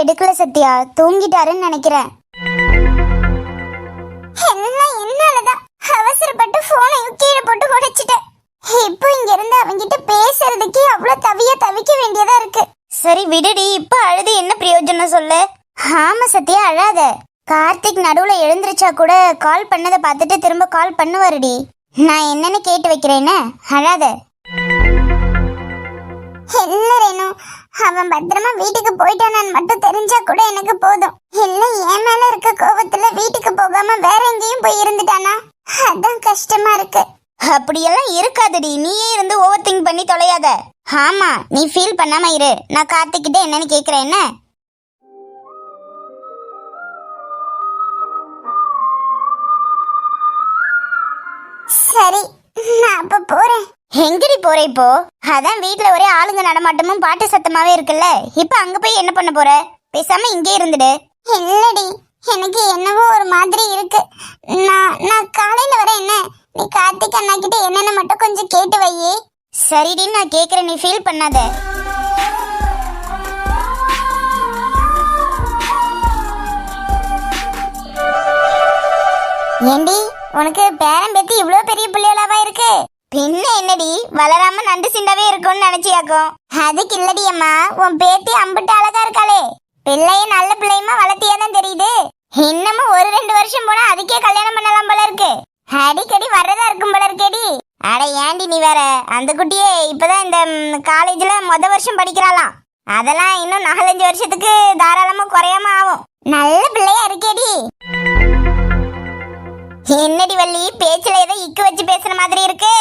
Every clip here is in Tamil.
எடுக்கல சத்யா. தூங்கிட்டாருன்னு நினைக்கிறேன். எல்லாம் என்னாலதான் அவசரப்பட்டு போனையும் கீழே போட்டு உடைச்சிட்டேன். இப்போ இங்க இருந்து அவங்கிட்ட பேசுறதுக்கே அவ்வளவு தவிய தவிக்க வேண்டியதா இருக்கு. சரி விடுடி. இப்ப அழுது என்ன பிரயோஜனம் சொல்லு? ஆமா சத்யா அழாத. கார்த்திக் நடுவுல எழுந்திருச்சா கூட கால் பண்ணதை பார்த்துட்டு திரும்ப கால் பண்ணுவாருடி. நான் என்னன்னு கேட்டு வைக்கிறேன்னு? அழாத. இல்ல ரேணு. அவன் பத்திரமா வீட்டுக்கு போயிட்டானான்னு மட்டும் தெரிஞ்சா கூட எனக்கு போதும். இல்ல என் மேல இருக்க கோபத்துல வீட்டுக்கு போகாம வேற எங்கேயும் போய் இருந்துட்டானா? அதான் கஷ்டமா இருக்கு. அப்படியெல்லாம் இருக்காதடி. நீயே இருந்து ஓவர் திங்க் பண்ணி தொலையாத. ஆமா நீ ஃபீல் பண்ணாம இரு. நான் கார்த்திக்கிட்ட என்னன்னு கேக்குறேன் என்ன? சரி நான் அப்ப போறேன். எங்கடி போற இப்போ? அதான் வீட்ல ஒரே ஆளுங்க நடமாட்டமும் பாட்டு சத்தமாவே இருக்குல்ல. இப்ப அங்க போய் என்ன பண்ண போற? பேசாம இங்கே இருந்துடு. இல்லடி எனக்கு என்னவோ ஒரு மாதிரி இருக்கு. நான் நான் காலையில வர என்ன? நீ கார்த்திக் அண்ணா கிட்ட என்னன்னு மட்டும் கொஞ்சம் கேட்டு வையே சரிடி நான் கேக்குறேன். நீ ஃபீல் பண்ணாத. ஏண்டி உனக்கு பேரன் பேத்தி இவ்ளோ பெரிய பிள்ளைகளாவா இருக்கு? பின்ன என்னடி? வளராம நண்டு சிண்டாவே இருக்கும்னு நினைச்சியாக்கும் அதுக்கு இல்லடி அம்மா உன் பேத்தி அம்பிட்டு அழகா இருக்காளே. பிள்ளைய நல்ல பிள்ளையுமா வளர்த்தியாதான் தெரியுது. இன்னமும் ஒரு ரெண்டு வருஷம் போனா அதுக்கே கல்யாணம் பண்ணலாம் போல இருக்கு. அடிக்கடி வர்றதா இருக்கும் போல இருக்கேடி. அட ஏண்டி நீ வேற? அந்த குட்டியே இப்பதான் இந்த காலேஜ்ல மொத வருஷம் படிக்கிறாளாம். அதெல்லாம் இன்னும் நாலஞ்சு வருஷத்துக்கு தாராளமா குறையாம ஆகும். நல்ல பிள்ளையா இருக்கேடி. என்னடி வள்ளி பேச்சுல ஏதோ இக்கு வச்சு பேசுற மாதிரி இருக்கு.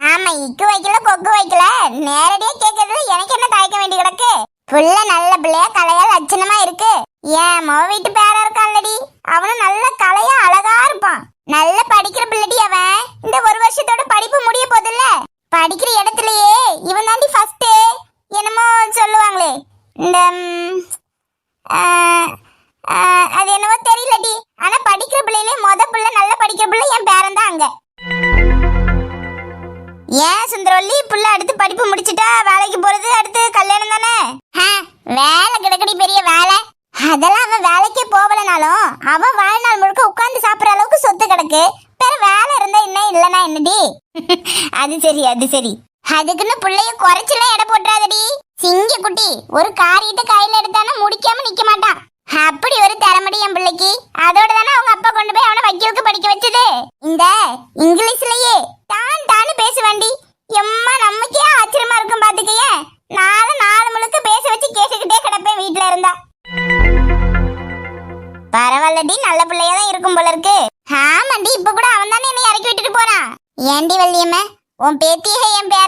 ஆமா இக்கு வைக்கல கொக்கு வைக்கல. நேரடியா கேக்குறதுல எனக்கு என்ன தயக்க வேண்டி கிடக்கு? புள்ள நல்ல பிள்ளையா கலையா லட்சணமா இருக்கு. ஏன் மோ வீட்டு பேரா இருக்கான்லடி. அவனும் நல்ல கலையா அழகா இருப்பான். நல்ல படிக்கிற பிள்ளடி அவன். இந்த ஒரு வருஷத்தோட படிப்பு முடிய போதில்ல? படிக்கிற இடத்துலயே இவன் தாண்டி ஃபர்ஸ்ட் என்னமோ சொல்லுவாங்களே. இந்த அது என்னவோ தெரியலடி. ஆனா படிக்கிற பிள்ளையிலே மொத பிள்ளை நல்ல படிக்கிற பிள்ளை என் பேரன் தான் அங்க. ஏன் சுந்தரவல்லி? புள்ள அடுத்து படிப்பு முடிச்சிட்டா வேலைக்கு போறது அடுத்து கல்யாணம் தானே? வேலை கிடக்கடி பெரிய வேலை. அதெல்லாம் அவன் வேலைக்கே போகலனாலும் அவன் வாழ்நாள் முழுக்க உட்காந்து சாப்பிட்ற அளவுக்கு சொத்து கிடக்கு. வேற வேலை இருந்தா என்ன இல்லனா என்னடி? அது சரி அது சரி. அதுக்குன்னு பிள்ளைய குறைச்சலாம் எடை போட்டுறாதடி. சிங்க குட்டி ஒரு காரியத்தை கையில எடுத்தானா முடிக்காம நிக்க மாட்டான். அப்படி ஒரு திறமடி என் பிள்ளைக்கு. அதோட தானே அவங்க அப்பா கொண்டு போய் அவனை வக்கீலுக்கு படிக்க வச்சது. இந்த இங்கிலீஷ்லயே இருக்கும் போல இருக்கு ஆமாண்டி இப்ப கூட அவன் தானே என்னை இறக்கி விட்டுட்டு போறான். ஏண்டி வள்ளியம்மா உன் பேத்தியே என் பேர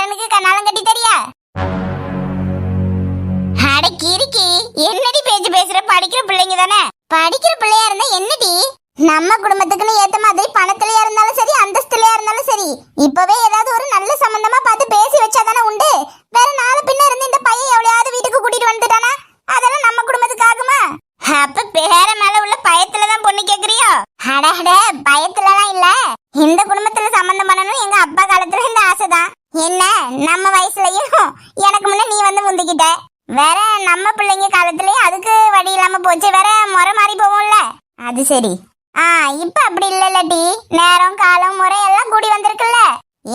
இந்த குடும்பத்துல சம்பந்தம் பண்ணணும் எங்க அப்பா காலத்துல இந்த ஆசைதான். என்ன? நம்ம வயசுலயும் எனக்கு முன்ன நீ வந்து முந்திக்கிட்ட. வேற நம்ம பிள்ளைங்க காலத்துலயும் அதுக்கு வழி இல்லாம போச்சு. வேற முறை மாறி போவோம்ல அது சரி. ஆ இப்ப அப்படி இல்ல டி. நேரம் காலம் முறை எல்லாம் கூடி வந்திருக்குல்ல.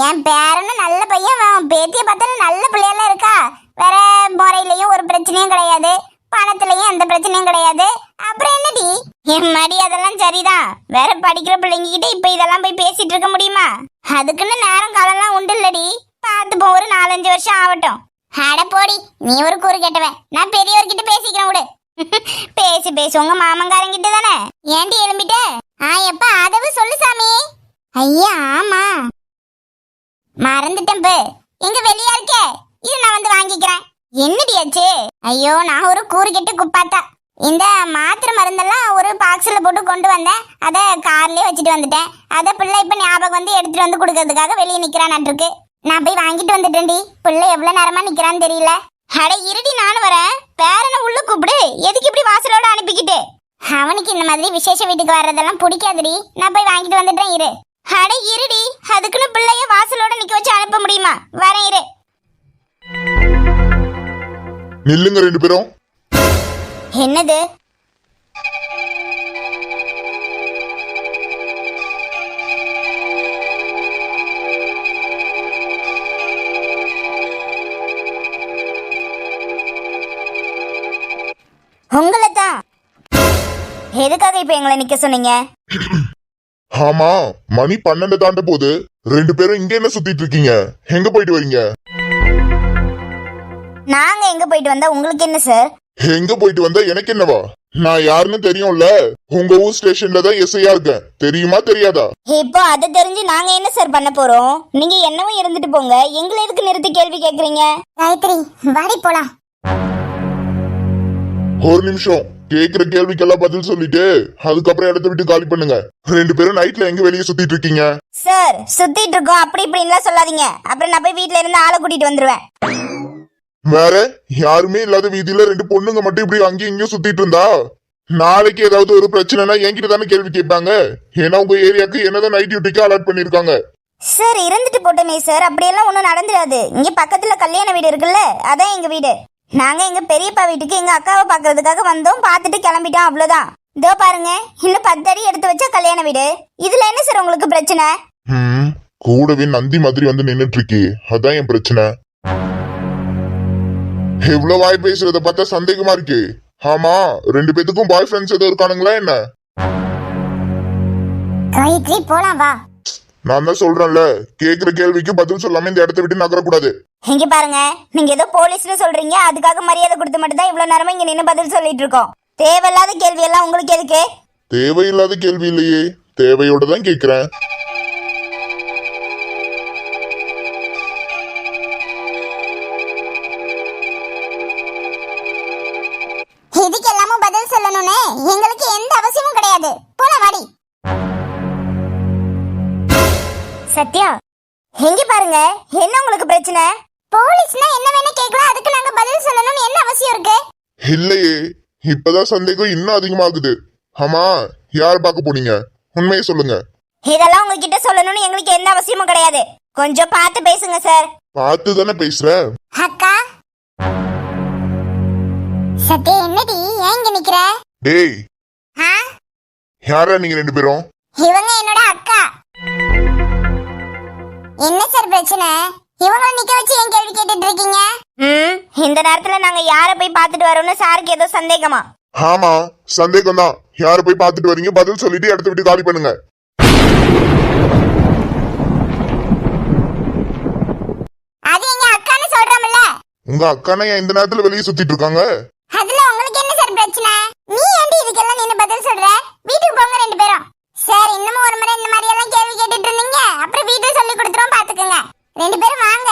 என் பேரன்னு நல்ல பையன். பேத்திய பார்த்தாலும் நல்ல பிள்ளையெல்லாம் இருக்கா. வேற முறையிலயும் ஒரு பிரச்சனையும் கிடையாது. பணத்துலயும் எந்த பிரச்சனையும் கிடையாது. அப்புறம் என்னடி? என் மாதிரி அதெல்லாம் சரிதான். வேற படிக்கிற பிள்ளைங்க கிட்ட இப்ப இதெல்லாம் போய் பேசிட்டு இருக்க முடியுமா? அதுக்குன்னு நேரம் காலம்லாம் உண்டு இல்லடி. போ ஒரு நாலஞ்சு வருஷம் ஆகட்டும். அட போடி நீ ஒரு கூறு கேட்டவன். நான் பெரியவர்கிட்ட பேசிக்கிறேன் விடு. பேசி பேசி. உங்க மாமங்காரங்கிட்ட தானே? ஏண்டி எழும்பிட்ட? ஆ எப்ப அதவு சொல்லு சாமி. ஐயா ஆமா. மறந்துட்டேன் பு. எங்க வெளியா இருக்கே? இது நான் வந்து வாங்கிக்கிறேன். என்னடி ஆச்சு ஐயோ நான் ஒரு கூறு கெட்டு குப்பாத்தா. இந்த மாத்திரை மருந்தெல்லாம் ஒரு பாக்ஸில் போட்டு கொண்டு வந்தேன். அதை கார்லேயே வச்சுட்டு வந்துட்டேன். அதை பிள்ளை இப்போ ஞாபகம் வந்து எடுத்துட்டு வந்து கொடுக்கறதுக்காக வெளியே நிக்கிறான் நான் போய் வாங்கிட்டு வந்துட்டேன்டி. பிள்ளை எவ்வளவு நேரமா நிக்கிறான்னு தெரியல. அட இருடி நானும் வரேன். பேரனை உள்ள கூப்பிடு. எதுக்கு இப்படி வாசலோட அனுப்பிக்கிட்டு? அவனுக்கு இந்த மாதிரி விசேஷ வீட்டுக்கு வர்றதெல்லாம் பிடிக்காதுடி. நான் போய் வாங்கிட்டு வந்துட்டேன் இரு. அட இருடி. அதுக்குன்னு பிள்ளைய வாசலோட நிக்க வச்சு அனுப்ப முடியுமா? வரேன் இரு. நில்லுங்க ரெண்டு பேரும். என்னது? உங்களை தான் எதுக்காக இப்ப எங்களை நிக்க சொன்னீங்க? ஆமா மணி பன்னெண்டு தாண்ட போது ரெண்டு பேரும் இங்க என்ன சுத்திட்டு இருக்கீங்க? எங்க போயிட்டு வரீங்க? நாங்க எங்க போயிட்டு வந்தா உங்களுக்கு என்ன சார் எங்க போயிட்டு வந்தா எனக்கு என்னவா? நான் யாருன்னு தெரியும்ல? உங்க ஊர் ஸ்டேஷன்ல தான் எஸ்ஐயா இருக்கேன். தெரியுமா தெரியாதா? இப்போ அது தெரிஞ்சு நாங்க என்ன சார் பண்ண போறோம்? நீங்க என்னவும் இருந்துட்டு போங்க. எங்களை எதுக்கு நிறுத்தி கேள்வி கேக்குறீங்க? காயத்ரி வாடி போலாம். ஒரு நிமிஷம். கேக்குற கேள்விக்கெல்லாம் பதில் சொல்லிட்டு அதுக்கப்புறம் இடத்த விட்டு காலி பண்ணுங்க. ரெண்டு பேரும் நைட்ல எங்க வெளியே சுத்திட்டு இருக்கீங்க? சார் சுத்திட்டு இருக்கோம். அப்படி இப்படின்லாம் சொல்லாதீங்க. அப்புறம் நான் போய் வீட்ல இருந்து ஆளை கூட்டிட்டு வந்துருவேன். வேற யாருமே இல்லாத வீதியில ரெண்டு பொண்ணுங்க மட்டும் இப்படி அங்கேயும் இங்கேயும் சுத்திட்டு இருந்தா? நாளைக்கு ஏதாவது ஒரு பிரச்சனைனா என்கிட்ட தானே கேள்வி கேட்பாங்க. ஏன்னா உங்க ஏரியாக்கு என்னதான் நைட் டியூட்டிக்கு அலாட் பண்ணிருக்காங்க. சார் இருந்துட்டு போட்டோமே சார். அப்படியெல்லாம் ஒன்றும் நடந்துடாது. இங்க பக்கத்துல கல்யாண வீடு இருக்குல்ல அதான் எங்க வீடு. நாங்க எங்க பெரியப்பா வீட்டுக்கு எங்க அக்காவை பார்க்கறதுக்காக வந்தோம். பார்த்துட்டு கிளம்பிட்டோம் அவ்வளவுதான். இதோ பாருங்க இன்னும் பத்து அடி எடுத்து வச்சா கல்யாண வீடு. இதுல என்ன சார் உங்களுக்கு பிரச்சனை? கூடவே நந்தி மாதிரி வந்து நின்னுட்டு இருக்கே. அதான் என் பிரச்சனை. எவ்வளவு வாய் பேசுறத பார்த்தா சந்தேகமா இருக்கு. ஆமா ரெண்டு பேத்துக்கும் பாய் ஃப்ரெண்ட்ஸ் எதுவும் இருக்கானுங்களா என்ன? காயத்ரி போலாம் வா. நான் தான் சொல்றேன்ல கேக்குற கேள்விக்கு பதில் சொல்லாம இந்த இடத்த விட்டு நகரக்கூடாது. இங்க பாருங்க நீங்க ஏதோ போலீஸ்னு சொல்றீங்க அதுக்காக மரியாதை கொடுத்து மட்டும் தான் இவ்வளவு நேரமா இங்க நின்னு பதில் சொல்லிட்டு இருக்கோம். தேவையில்லாத கேள்வி எல்லாம் உங்களுக்கு எதுக்கு? தேவையில்லாத கேள்வி இல்லையே. தேவையோட தான் கேக்குறேன். சத்யா எங்க பாருங்க? என்ன உங்களுக்கு பிரச்சனை? போலீஸ்னா என்ன வேணா கேட்கலாம் அதுக்கு நாங்க பதில் சொல்லணும்னு என்ன அவசியம் இருக்கு? இல்லையே. இப்பதான் சந்தேகம் இன்னும் அதிகமாகுது. ஆமா யார் பார்க்க போனீங்க? உண்மையை சொல்லுங்க. இதெல்லாம் உங்ககிட்ட சொல்லணும்னு எங்களுக்கு எந்த அவசியமும் கிடையாது. கொஞ்சம் பார்த்து பேசுங்க சார் பார்த்து தானே பேசுற? அக்கா? சத்யா என்னடி? ஏன் இங்க நிக்கிற? டேய். ஆ? யாரா நீங்க ரெண்டு பேரும்? இவங்க என்னோட அக்கா. என்ன சார் பிரச்சனை? இவங்கள நிக்க வச்சு ஏன் கேள்வி கேட்டுட்டு இருக்கீங்க? ம் இந்த நேரத்துல நாங்க யார போய் பார்த்துட்டு வரோம்னு சாருக்கு ஏதோ சந்தேகமா? ஆமா சந்தேகம் தான் யார போய் பார்த்துட்டு வரீங்க? பதில் சொல்லிட்டு இடத்த விட்டு காலி பண்ணுங்க. அது எங்க அக்கான்னு சொல்றோம்ல. உங்க அக்கானா ஏன் இந்த நேரத்துல வெளியே சுத்திட்டு இருக்காங்க? அதுல உங்களுக்கு என்ன சார் பிரச்சனை? நீ ஏன்டி இதுக்கெல்லாம் நின்னு பதில் சொல்ற? வீட்டுக்கு போங்க ரெண்டு பேரும். சார் இன்னமும் ஒரு முறை இந்த மாதிரி எல்லாம் கேள்வி கேட்டுட்டு இருந்தீங்க. அப்புறம் வீட்டுல சொல்லி கொடுத்துருவோம் பாத்துக்கோங்க. ரெண்டு பேரும் வாங்க.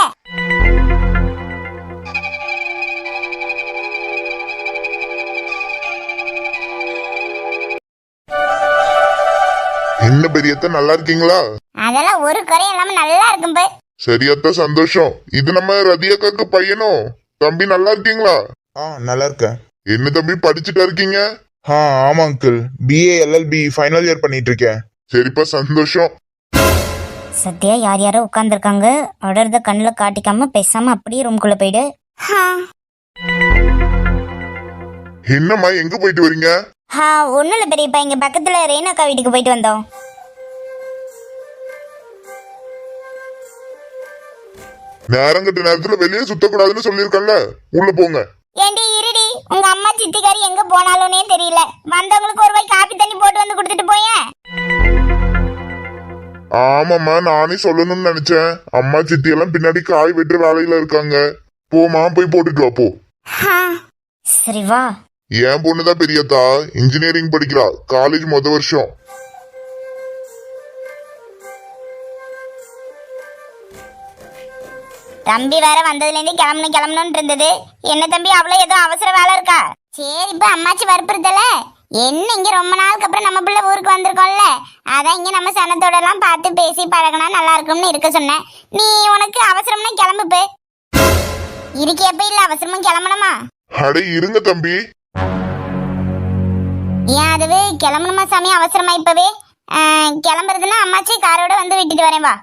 என்ன பெரியத்த நல்லா இருக்கீங்களா? அதெல்லாம் ஒரு குறையும் இல்லாம நல்லா இருக்கும் பே. சரியத்த சந்தோஷம். இது நம்ம ரதியக்காக்கு பையனும் தம்பி நல்லா இருக்கீங்களா? ஆ நல்லா இருக்கேன். என்ன தம்பி படிச்சுட்டா இருக்கீங்க? ஆ ஆமா uncle BA LLB final year பண்ணிட்டு இருக்கேன் சரிப்பா சந்தோஷம். சத்யா யார் யாரோ உட்காந்துருக்காங்க அடர்த கண்ணில் காட்டிக்காம பேசாம அப்படியே ரூம்குள்ள போயிடு. என்னம்மா எங்க போயிட்டு வரீங்க? ஹா ஒன்றும் இல்லை பெரியப்பா இங்கே பக்கத்தில் ரேணாக்கா வீட்டுக்கு போயிட்டு வந்தோம். நேரங்கட்ட நேரத்துல வெளியே சுத்தக்கூடாதுன்னு சொல்லியிருக்கேன்ல உள்ள போங்க. ஏண்டி இருடி உங்க அம்மா சித்திக்காரி எங்க போனாலும்னே தெரியல. வந்தவங்களுக்கு ஒரு வாய் காப்பி தண்ணி போட்டு வந்து கொடுத்துட்டு போயேன் ஆமாம்மா நானே சொல்லணும்னு நினைச்சேன். அம்மா சித்தி எல்லாம் பின்னாடி காய் வெட்டுற வேலையில இருக்காங்க. போமா போய் போட்டுட்டு வா போ. சரி வா என் பொண்ணுதான் பெரியத்தா இன்ஜினியரிங் படிக்கிறா. காலேஜ் முத வருஷம். தம்பி வேற வந்ததுல இருந்து கிளம்பணும் கிளம்பணும்னு இருந்தது என்ன தம்பி அவ்வளவு ஏதோ அவசர வேலை இருக்கா? சரி இப்ப அம்மாச்சி வற்புறுத்தல? என்ன இங்க ரொம்ப நாளுக்கு அப்புறம் நம்ம பிள்ளை ஊருக்கு வந்திருக்கோம்ல? அதான் இங்க நம்ம சனத்தோட எல்லாம் பார்த்து பேசி பழகினா நல்லா இருக்கும்னு இருக்க சொன்னேன். நீ உனக்கு அவசரம்னா கிளம்பு போ. இருக்கியப்ப இல்ல அவசரமும் கிளம்பணுமா? அடே இருங்க தம்பி. ஏன் அதுவே கிளம்பணுமா சாமி அவசரமா இப்பவே? கிளம்புறதுன்னா அம்மாச்சி காரோட வந்து விட்டுட்டு வரேன் வா.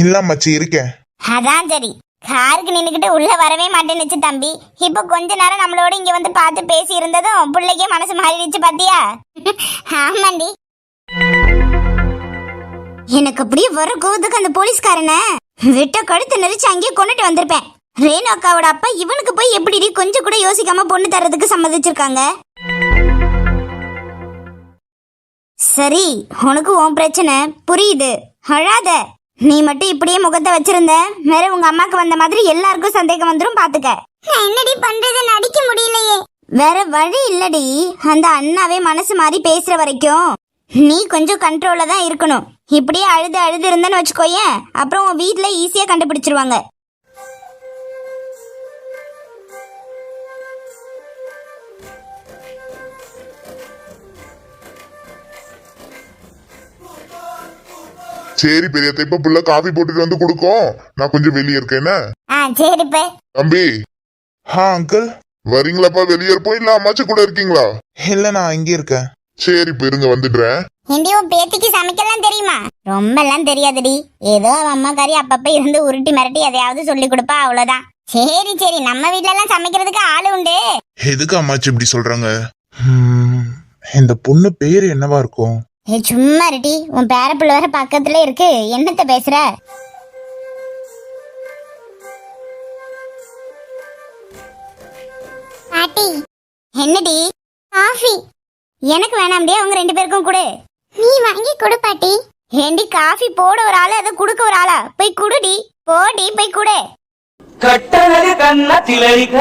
இல்ல மச்சி இருக்கேன். அதான் சரி. காருக்கு நின்னுக்கிட்டு உள்ள வரவே மாட்டேன்னுச்சு தம்பி. இப்போ கொஞ்ச நேரம் நம்மளோட இங்க வந்து பார்த்து பேசி இருந்ததும் பிள்ளைக்கே மனசு மாறிடுச்சு பாத்தியா? ஆமாண்டி. எனக்கு அப்படியே வர கோவத்துக்கு அந்த போலீஸ்காரன விட்ட கழுத்து நெரிச்சு அங்கேயே கொண்டுட்டு வந்திருப்பேன். ரேணு அக்காவோட அப்பா இவனுக்கு போய் எப்படி கொஞ்சம் கூட யோசிக்காம பொண்ணு தர்றதுக்கு சம்மதிச்சிருக்காங்க? சரி உனக்கு உன் பிரச்சனை புரியுது. அழாத. நீ மட்டும் இப்படியே முகத்தை வச்சிருந்த வேற உங்க அம்மாக்கு வந்த மாதிரி எல்லாருக்கும் சந்தேகம் வந்துரும் பாத்துக்க. நான் என்னடி பண்றது? நடிக்க முடியலையே. வேற வழி இல்லடி. அந்த அண்ணாவே மனசு மாறி பேசுற வரைக்கும் நீ கொஞ்சம் கண்ட்ரோல்ல தான் இருக்கணும். இப்படியே அழுது அழுது இருந்தேன்னு வச்சுக்கோயேன். அப்புறம் உன் வீட்ல ஈஸியா கண்டுபிடிச்சிருவாங்க. சரி பெரியத்த இப்ப புள்ள காஃபி போட்டுட்டு வந்து கொடுக்கும் நான் கொஞ்சம் வெளியே இருக்கேன் ஆ சரிப்பா. தம்பி. ஆ அங்கிள் வரீங்களாப்பா வெளியே இருப்போம்? இல்ல அம்மாச்சி கூட இருக்கீங்களா? இல்ல நான் இங்கே இருக்கேன். சரி இப்ப இருங்க வந்துடுறேன். ஏண்டி உன் பேத்திக்கு சமைக்கலாம் தெரியுமா? ரொம்ப எல்லாம் தெரியாதுடி. ஏதோ அவன் அம்மாக்காரி அப்பப்ப இருந்து உருட்டி மிரட்டி எதையாவது சொல்லி கொடுப்பா அவ்வளவுதான். சரி சரி நம்ம வீட்ல எல்லாம் சமைக்கிறதுக்கு ஆளு உண்டு. எதுக்கு அம்மாச்சி இப்படி சொல்றாங்க? ஹம், இந்த பொண்ணு பேர் என்னவா இருக்கும்? ஏ சும்மா இருடி. உன் பேரப்புள்ள வேற பக்கத்துல இருக்கு. என்னத்த பேசுற? பாட்டி. என்னடி? காஃபி. எனக்கு வேணாம்டியா அவங்க ரெண்டு பேருக்கும் கொடு. நீ வாங்கி கொடு பாட்டி. ஏண்டி காஃபி போட ஒரு ஆளு அதை குடுக்க ஒரு ஆளா? போய் குடுடி. போடி போய் குடு. கட்டழகு கண்ணத்திலரிக்க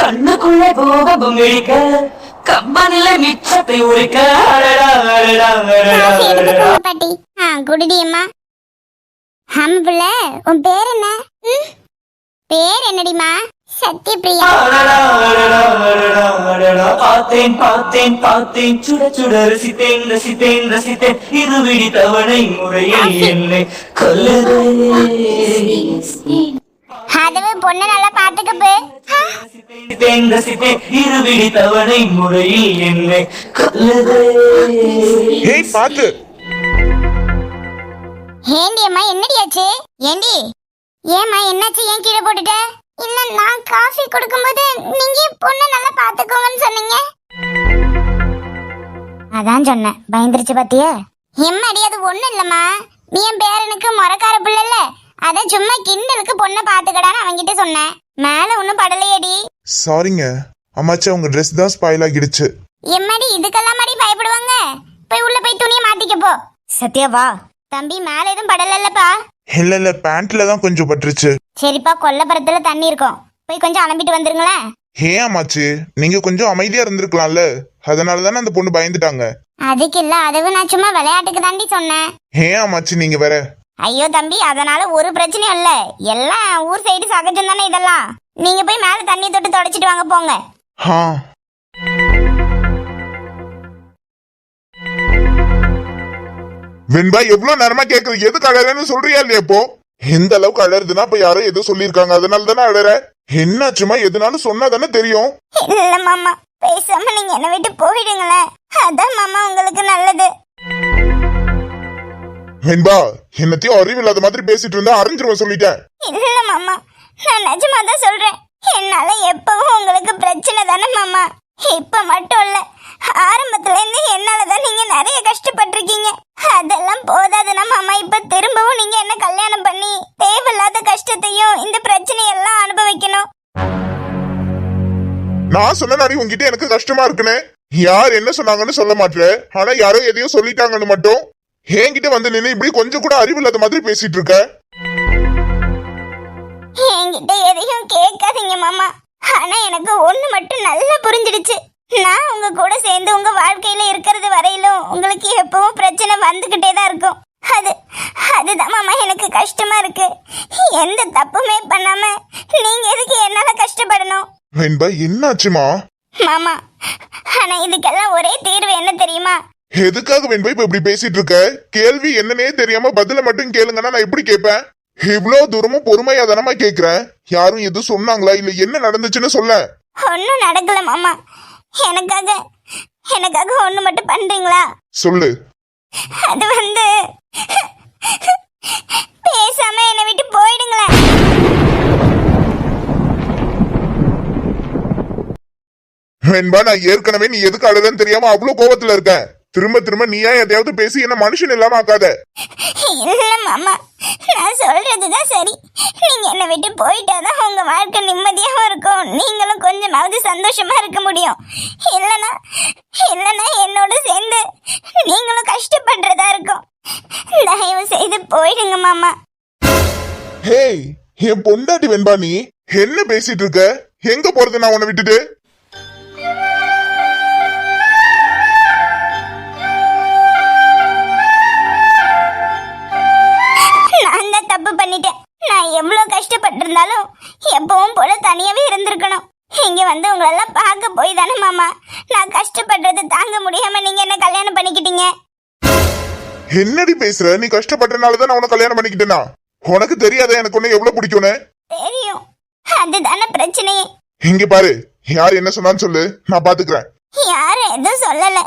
கண்ணுக்குள்ளே கோப பொங்கடிக்க கம்பனில மிச்சத்தை உரிக்க. பாட்டி ஆ குடுடி அம்மா ஆமா புள்ள உன் பேர் என்ன? பேர் என்னடிமா சத்யபிரியா. பார்த்தேன் பார்த்தேன் பார்த்தேன். சுட சுட ரசித்தேன் ரசித்தேன் ரசித்தேன். இருவிடி தவணை முறையில் என்னை கொல்லுதே அதுவே பொண்ணு நல்லா பாத்துக்கப்பு ரசித்தேன் ரசித்தேன் இருவிடி தவணை முறையில் என்னை கொல்லுதே ஏய் பாத்து. ஏண்டி அம்மா என்னடி ஆச்சு? ஏண்டி? ஏம்மா என்னாச்சு? ஏன் கீழே போட்டுட்ட? இல்ல நான் காஃபி கொடுக்கும்போது நீங்க பொண்ணு நல்லா பாத்துக்கோங்கன்னு சொன்னீங்க. அதான் சொன்னேன். பயந்துருச்சு பாத்தியா? எம்மாடி அது ஒண்ணும் இல்லம்மா. நீ என் பேரனுக்கு முறக்கார பிள்ளைல அதான் சும்மா கிண்டலுக்கு பொண்ணை பாத்துக்கடான்னு அவன்கிட்ட சொன்னேன். மேல ஒண்ணும் படலையேடி. சாரிங்க அம்மாச்சி அவங்க ட்ரெஸ் தான் ஸ்பாயில் ஆகிடுச்சு. எம்மாடி இதுக்கெல்லாம் மாடி பயப்படுவாங்க? போய் உள்ள போய் துணியை மாத்திக்க போ. சத்யா வா. தம்பி மேல எதுவும் படலல்லப்பா? இல்ல இல்ல பேண்ட்ல தான் கொஞ்சம் பட்டுருச்சு. சரிப்பா கொல்லப்புறத்துல தண்ணி இருக்கும். போய் கொஞ்சம் அலம்பிட்டு வந்துருங்களேன். ஏன் அம்மாச்சி? நீங்க கொஞ்சம் அமைதியா இருந்திருக்கலாம்ல. அதனால தானே அந்த பொண்ணு பயந்துட்டாங்க. அதுக்கு இல்ல அதுவும் நான் சும்மா விளையாட்டுக்கு தாண்டி சொன்னேன். ஏன் அம்மாச்சி நீங்க வேற? ஐயோ தம்பி அதனால ஒரு பிரச்சனையும் இல்ல. எல்லாம் ஊர் சைடு சகஜம் தானே இதெல்லாம். நீங்க போய் மேல தண்ணி தொட்டு தொடச்சிட்டு வாங்க போங்க. வெண்பா எவ்வளவு நேரமா கேக்குற? எது அழறன்னு சொல்றியா இல்லையா இப்போ? எந்த அளவுக்கு அழறதுன்னா இப்ப யாரோ ஏதோ சொல்லியிருக்காங்க? அதனால தானே அழற. என்னாச்சுமா எதுனாலும் சொன்னா தானே தெரியும். இல்ல மாமா பேசாம நீங்க என்ன விட்டு போயிடுங்களேன். அதான் மாமா உங்களுக்கு நல்லது. வெண்பா என்னத்தையும் அறிவில்லாத மாதிரி பேசிட்டு இருந்தா அறிஞ்சிருவேன் சொல்லிட்டேன். இல்ல மாமா. நான் நிஜமா தான் சொல்றேன். என்னால எப்பவும் உங்களுக்கு பிரச்சனை தானே மாமா. இப்ப மட்டும் இல்ல ஆரம்பத்துல இருந்து என்னாலதான் நீங்க நிறைய கஷ்டப்பட்டிருக்கீங்க. அதெல்லாம் போதாதுன்னா மாமா இப்ப திரும்பவும் நீங்க என்ன கல்யாணம் பண்ணி தேவையில்லாத கஷ்டத்தையும் இந்த பிரச்சனையெல்லாம் அனுபவிக்கணும். நான் சொன்ன நாடி உங்ககிட்ட எனக்கு கஷ்டமா இருக்குனே. யார் என்ன சொன்னாங்கன்னு சொல்ல மாட்டேன். ஆனா யாரோ எதையோ சொல்லிட்டாங்கன்னு மட்டும். என்கிட்ட வந்து நின்னு இப்படி கொஞ்சம் கூட அறிவில்லாத மாதிரி பேசிட்டு இருக்க? என்கிட்ட எதையும் கேட்காதீங்க மாமா. ஆனா எனக்கு ஒண்ணு மட்டும் நல்லா புரிஞ்சிடுச்சு. நான் உங்க கூட சேர்ந்து உங்க வாழ்க்கையில இருக்கிறது வரையிலும் உங்களுக்கு எப்பவும் பிரச்சனை வந்துகிட்டே தான் இருக்கும். அது அதுதான் மாமா எனக்கு கஷ்டமா இருக்கு. எந்த தப்புமே பண்ணாம நீங்க எதுக்கு என்னால கஷ்டப்படணும்? வெண்பா என்னாச்சுமா? மாமா ஆனா இதுக்கெல்லாம் ஒரே தீர்வு என்ன தெரியுமா? எதுக்காக வெண்பா இப்ப இப்படி பேசிட்டு இருக்க? கேள்வி என்னன்னே தெரியாம பதில மட்டும் கேளுங்கன்னா நான் எப்படி கேட்பேன்? இவ்வளவு தூரமும் பொறுமையா தானமா கேக்குறேன் யாரும் எதுவும் சொன்னாங்களா? இல்ல என்ன நடந்துச்சுன்னு சொல்ல. ஒன்னும் நடக்கல மாமா. எனக்காக எனக்காக ஒண்ணு மட்டும் பண்றீங்களா? சொல்லு. அது வந்து பேசாம என்ன விட்டு போயிடுங்களேன். வெண்பா நான் ஏற்கனவே நீ எதுக்கு அழுதன்னு தெரியாம அவ்வளவு கோபத்துல இருக்கேன் திரும்ப திரும்ப நீயா எதையாவது பேசி என்ன மனுஷன் இல்லாம ஆக்காத. இல்ல மாமா நான் சொல்றதுதான் சரி. நீங்க என்னை விட்டு போயிட்டாதான் உங்க வாழ்க்கை நிம்மதியாவும் இருக்கும். நீங்களும் கொஞ்சமாவது சந்தோஷமா இருக்க முடியும். இல்லனா இல்லனா என்னோட சேர்ந்து நீங்களும் கஷ்டப்படுறதா இருக்கும். தயவு செய்து போயிடுங்க மாமா. ஹேய் என் பொண்டாட்டி வெண்பா நீ என்ன பேசிட்டு இருக்க? எங்க போறது நான் உன்னை விட்டுட்டு? கஷ்டப்பட்டிருந்தாலும் எப்பவும் போல தனியாவே இருந்திருக்கணும். இங்க வந்து உங்களெல்லாம் பார்க்க போய் தானே மாமா. நான் கஷ்டப்படுறது தாங்க முடியாம நீங்க என்ன கல்யாணம் பண்ணிக்கிட்டீங்க? என்னடி பேசுற? நீ கஷ்டப்பட்டனாலதான் நான் உன்னை கல்யாணம் பண்ணிக்கிட்டேனா? உனக்கு தெரியாத எனக்கு உன்னை எவ்வளவு பிடிக்கும்னு? தெரியும். அதுதானே பிரச்சனையே இங்க பாரு யார் என்ன சொன்னான்னு சொல்லு. நான் பாத்துக்கிறேன். யாரும் எதுவும் சொல்லல.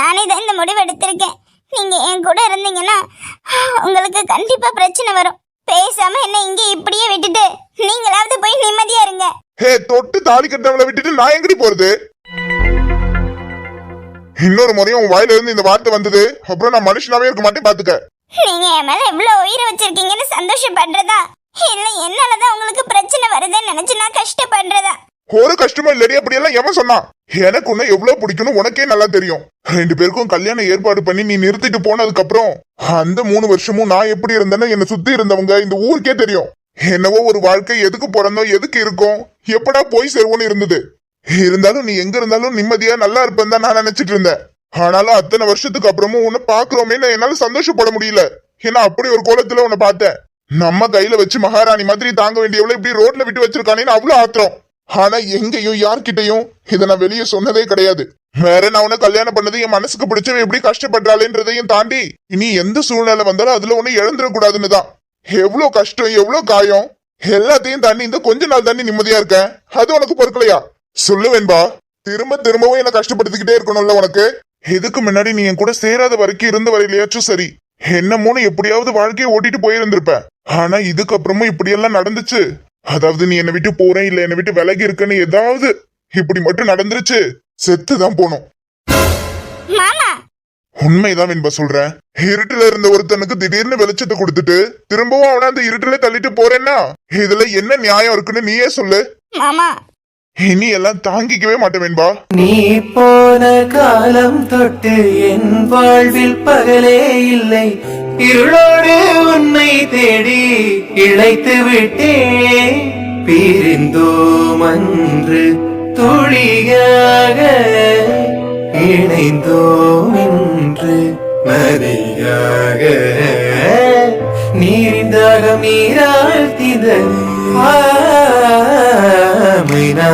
நானே தான் இந்த முடிவு எடுத்திருக்கேன். நீங்க என் கூட இருந்தீங்கன்னா உங்களுக்கு கண்டிப்பா பிரச்சனை வரும். பேசாம என்ன இங்க இப்படியே விட்டுட்டு நீங்களாவது போய் நிம்மதியா இருங்க. ஹே தொட்டு தாலி கட்டவளை விட்டுட்டு நான் எங்கடி போறது? இன்னொரு முறையும் உன் வாயில இருந்து இந்த வார்த்தை வந்தது. அப்புறம் நான் மனுஷனாவே இருக்க மாட்டேன் பாத்துக்க. நீங்க என் மேல இவ்வளவு உயிரை வச்சிருக்கீங்கன்னு சந்தோஷப்படுறதா? இல்ல என்னாலதான் உங்களுக்கு பிரச்சனை வருதுன்னு நினைச்சு நான் கஷ்டப்படுறதா? ஒரு கஷ்டமும் இல்லடி அப்படியெல்லாம் எவன் சொன்னான்? எனக்கு உன்ன எவ்வளவு பிடிக்கும்னு உனக்கே நல்லா தெரியும். ரெண்டு பேருக்கும் கல்யாணம் ஏற்பாடு பண்ணி நீ நிறுத்திட்டு போனதுக்கு அப்புறம் அந்த மூணு வருஷமும் நான் எப்படி இருந்தேன்னு என்னை சுத்தி இருந்தவங்க இந்த ஊருக்கே தெரியும். என்னவோ ஒரு வாழ்க்கை எதுக்கு பிறந்தோம் எதுக்கு இருக்கும்? எப்படா போய் சேருவோம்னு இருந்தது. இருந்தாலும் நீ எங்க இருந்தாலும் நிம்மதியா நல்லா இருப்பேன் தான் நான் நினைச்சிட்டு இருந்தேன். ஆனாலும் அத்தனை வருஷத்துக்கு அப்புறமும் உன்னை பாக்குறோமே என்னால சந்தோஷப்பட முடியல. ஏன்னா அப்படி ஒரு கோலத்துல உன்னை பார்த்தேன். நம்ம கையில வச்சு மகாராணி மாதிரி தாங்க வேண்டியவளை இப்படி ரோட்ல விட்டு வச்சிருக்கானேன்னு அவ்வளவு ஆத்திரம். ஆனா எங்கேயும் யார்கிட்டயும் இதை நான் வெளியே சொன்னதே கிடையாது. வேற நான் உன்னை கல்யாணம் பண்ணது என் மனசுக்கு பிடிச்சவன் எப்படி கஷ்டப்படுறாளேன்றதையும் தாண்டி இனி எந்த சூழ்நிலை வந்தாலும் அதுல ஒண்ணு இழந்துடக்கூடாதுன்னு தான். எவ்வளவு கஷ்டம் எவ்வளவு காயம் எல்லாத்தையும் தாண்டி இந்த கொஞ்ச நாள் தாண்டி நிம்மதியா இருக்கேன் அது உனக்கு பொறுக்கலையா? சொல்லுவேன்பா திரும்ப திரும்பவும் என்ன கஷ்டப்படுத்திக்கிட்டே இருக்கணும்ல உனக்கு? இதுக்கு முன்னாடி நீ என் கூட சேராத வரைக்கும் இருந்த வரையிலையாச்சும் சரி என்னமோன்னு எப்படியாவது வாழ்க்கையை ஓட்டிட்டு போயிருந்திருப்ப. ஆனா இதுக்கப்புறமும் இப்படியெல்லாம் நடந்துச்சு. அதாவது நீ என்னை விட்டு போறேன் இல்ல என்னை விட்டு விலகி இருக்கன்னு ஏதாவது இப்படி மட்டும் நடந்துருச்சு செத்து தான் போனோம். மாமா! உண்மைதான் வெண்பா சொல்றேன் இருட்டுல இருந்த ஒருத்தனுக்கு திடீர்னு வெளிச்சத்தை கொடுத்துட்டு திரும்பவும் அவனை அந்த இருட்டுல தள்ளிட்டு போறேன்னா இதுல என்ன நியாயம் இருக்குன்னு நீயே சொல்லு. மாமா! இனி எல்லாம் தாங்கிக்கவே மாட்டேன் வெண்பா. நீ போன காலம் தொட்டு என் வாழ்வில் பகலே இல்லை. இருளோடு உன்னை தேடி இழைத்து விட்டேன். பிரிந்தோம் அன்று துளியாக இணைந்தோம் இன்று மதியாக நீரிந்தாக மீறால் தித ஆமைனா